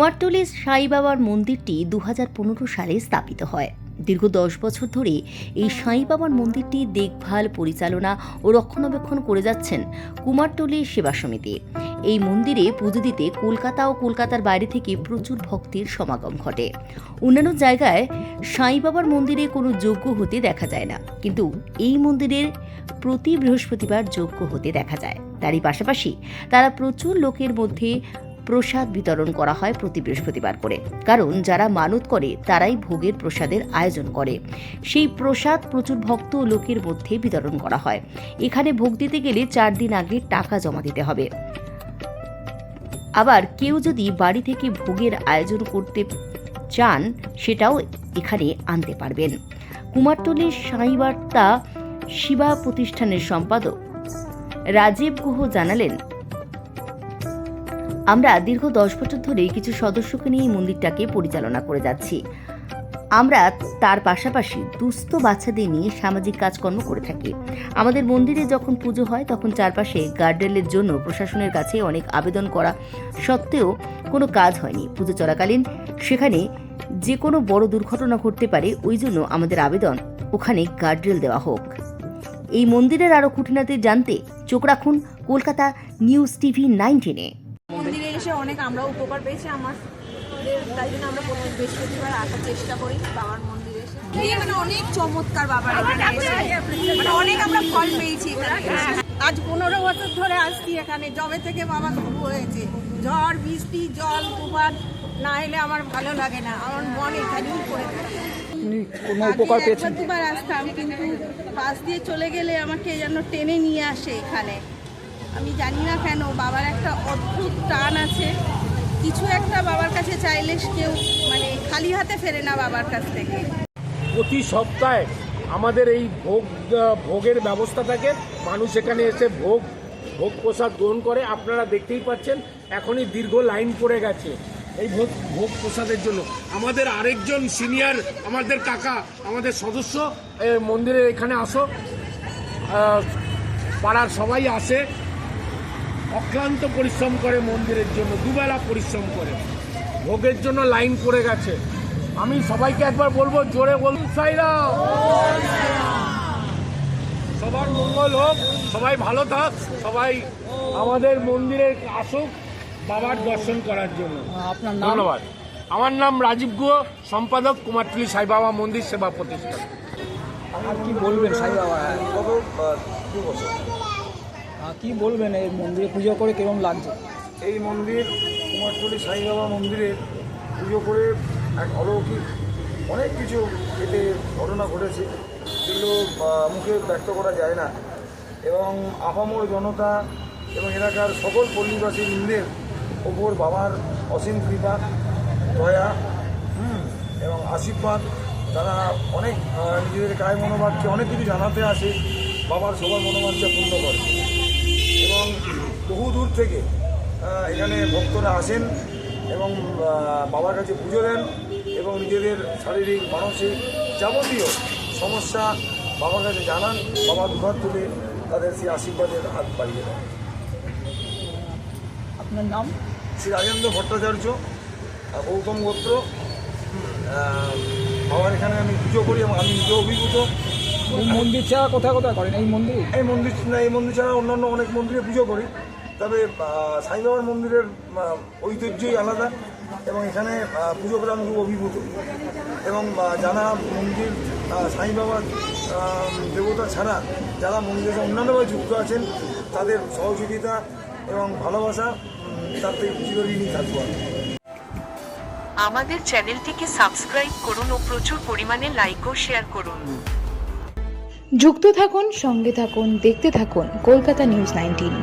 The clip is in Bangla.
কুমারটুলির সাই বাবার মন্দিরটি দু হাজার পনেরো সালে স্থাপিত হয়। দীর্ঘ দশ বছর ধরে এই সাই বাবার মন্দিরটি দেখভাল, পরিচালনা ও রক্ষণাবেক্ষণ করে যাচ্ছেন কুমারটুলি সেবা সমিতি। এই মন্দিরে পুজো দিতে কলকাতা ও কলকাতার বাইরে থেকে প্রচুর ভক্তের সমাগম ঘটে। অন্যান্য জায়গায় সাই বাবার মন্দিরে কোনো যোগ্য হতে দেখা যায় না, কিন্তু এই মন্দিরের প্রতি বৃহস্পতিবার যোগ্য হতে দেখা যায়। তারই পাশাপাশি তারা প্রচুর লোকের মধ্যে প্রসাদ বিতরণ করা হয় প্রতি বৃহস্পতিবার করে। কারণ যারা মানত করে, তারাই ভোগের প্রসাদের আয়োজন করে। সেই প্রসাদ প্রচুর ভক্ত ও লোকের মধ্যে বিতরণ করা হয়। এখানে ভোগ দিতে গেলে চার দিন আগে টাকা জমা দিতে হবে। আবার কেউ যদি বাড়ি থেকে ভোগের আয়োজন করতে চান, সেটাও এখানে আনতে পারবেন। কুমারটুলির সাঁইবার্তা শিবা প্রতিষ্ঠানের সম্পাদক রাজীব গুহ জানালেন আমরা দীর্ঘ দশ বছর ধরে কিছু সদস্যকে নিয়ে এই মন্দিরটাকে পরিচালনা করে যাচ্ছি। আমরা তার পাশাপাশি দুস্থ বাচ্চাদের নিয়ে সামাজিক কাজকর্ম করে থাকি। আমাদের মন্দিরে যখন পুজো হয়, তখন চারপাশে গার্ডেলের জন্য প্রশাসনের কাছে অনেক আবেদন করা সত্ত্বেও কোনো কাজ হয়নি। পুজো চলাকালীন সেখানে যে কোনো বড় দুর্ঘটনা ঘটতে পারে, ওই জন্য আমাদের আবেদন ওখানে গার্ডরেল দেওয়া হোক। এই মন্দিরের আরও খুঁটিনাটি জানতে চোখ রাখুন কলকাতা নিউজ টিভি নাইনটিনে। এসে অনেক আমরা উপকার পেয়েছি আমার। তাই জন্য আমরা প্রত্যেক বৃহস্পতিবার আসার চেষ্টা করি বাবার মন্দিরে এসে। মানে অনেক চমৎকার বাবার মানে অনেক আমরা ফল পেয়েছি আজ পনেরো বছর ধরে আসছি এখানে জবে থেকে বাবা শুরু হয়েছে। ঝড় বৃষ্টি জল তুফান না এলে আমার ভালো লাগে না। আমার মন এখানেই পড়ে থাকে। কোনো উপকার পেয়েছেন? একবার আসতাম কিন্তু পাশ দিয়ে চলে গেলে আমাকে যেন টেনে নিয়ে আসে এখানে। আমি জানি না কেন, বাবার একটা অদ্ভুত টান আছে। কিছু একটা বাবার কাছে চাইলে কেউ মানে খালি হাতে ফেরে না বাবার কাছ থেকে। প্রতি সপ্তাহে আমাদের এই ভোগ ভোগের ব্যবস্থা থাকে। মানুষ এখানে এসে ভোগ ভোগ প্রসাদ গ্রহণ করে। আপনারা দেখতেই পাচ্ছেন, এখনই দীর্ঘ লাইন পড়ে গেছে এই ভোগ ভোগ প্রসাদের জন্য। আমাদের আরেকজন সিনিয়র, আমাদের কাকা, আমাদের সদস্য মন্দিরের এখানে আসো। পাড়ার সবাই আসে। অক্লান্ত পরিশ্রম করে মন্দিরের জন্য দুবেলা পরিশ্রম করে। ভোগের জন্য লাইন পড়ে গেছে। আমি সবাইকে একবার বলব জোরে বলুন সাইরাম সবার মঙ্গল হোক সবাই ভালো থাক সবাই আমাদের মন্দিরে আসুক বাবার দর্শন করার জন্য। আপনার ধন্যবাদ। আমার নাম রাজীব গুহ সম্পাদক কুমারটুলি সাই বাবা মন্দির সেবা প্রতিষ্ঠান আর কি বলবেন সাই বাবা? দু বছর। আহ, কি বলবেন, এই মন্দিরে পুজো করে কীরকম লাগছে? এই মন্দির কুমারটুলি সাই বাবা মন্দিরে পুজো করে এক অলৌকিক অনেক কিছু এতে ঘটনা ঘটেছে। যেগুলো মুখে ব্যক্ত করা যায় না। এবং আপামর জনতা এবং এলাকার সকল পল্লীবাসী বৃন্দের ওপর বাবার অসীম কৃপা, দয়া এবং আশীর্বাদ। তারা অনেক নিজেদের কায় মনোবাদকে অনেক কিছু জানাতে আসে, বাবার সবার মনোবাঞ্ছা পূর্ণ করে। থেকে এখানে ভক্তরা আসেন এবং বাবার কাছে পুজো দেন এবং নিজেদের শারীরিক মানসিক যাবতীয় সমস্যা বাবার কাছে জানান বাবা দুঘর তুলে তাদের সেই আশীর্বাদের হাত বাড়িয়ে দেন। আপনার নাম? শ্রী রাজেন্দ্র ভট্টাচার্য গৌতম গোত্র। বাবার এখানে আমি পুজো করি এবং আমি নিজে অভিভূত। মন্দির ছাড়া কোথায় কোথায় করেন? এই মন্দির? এই মন্দির না এই মন্দির ছাড়া অন্যান্য অনেক মন্দিরে পুজো করি। তবে সাই বাবার মন্দিরের ঐতিহ্যই আলাদা এবং এখানে পুজো করে আমি খুব অভিভূত। এবং যারা মন্দির সাই বাবার দেবতা ছাড়া যারা মন্দিরের সাথে অন্যান্যভাবে যুক্ত আছেন তাদের সহযোগিতা এবং ভালোবাসা তার থেকে চিরঋণই থাকব আমি। আমাদের চ্যানেলটিকে সাবস্ক্রাইব করুন ও প্রচুর পরিমাণে লাইক ও শেয়ার করুন। যুক্ত থাকুন সঙ্গে থাকুন দেখতে থাকুন কলকাতা নিউজ নাইনটিন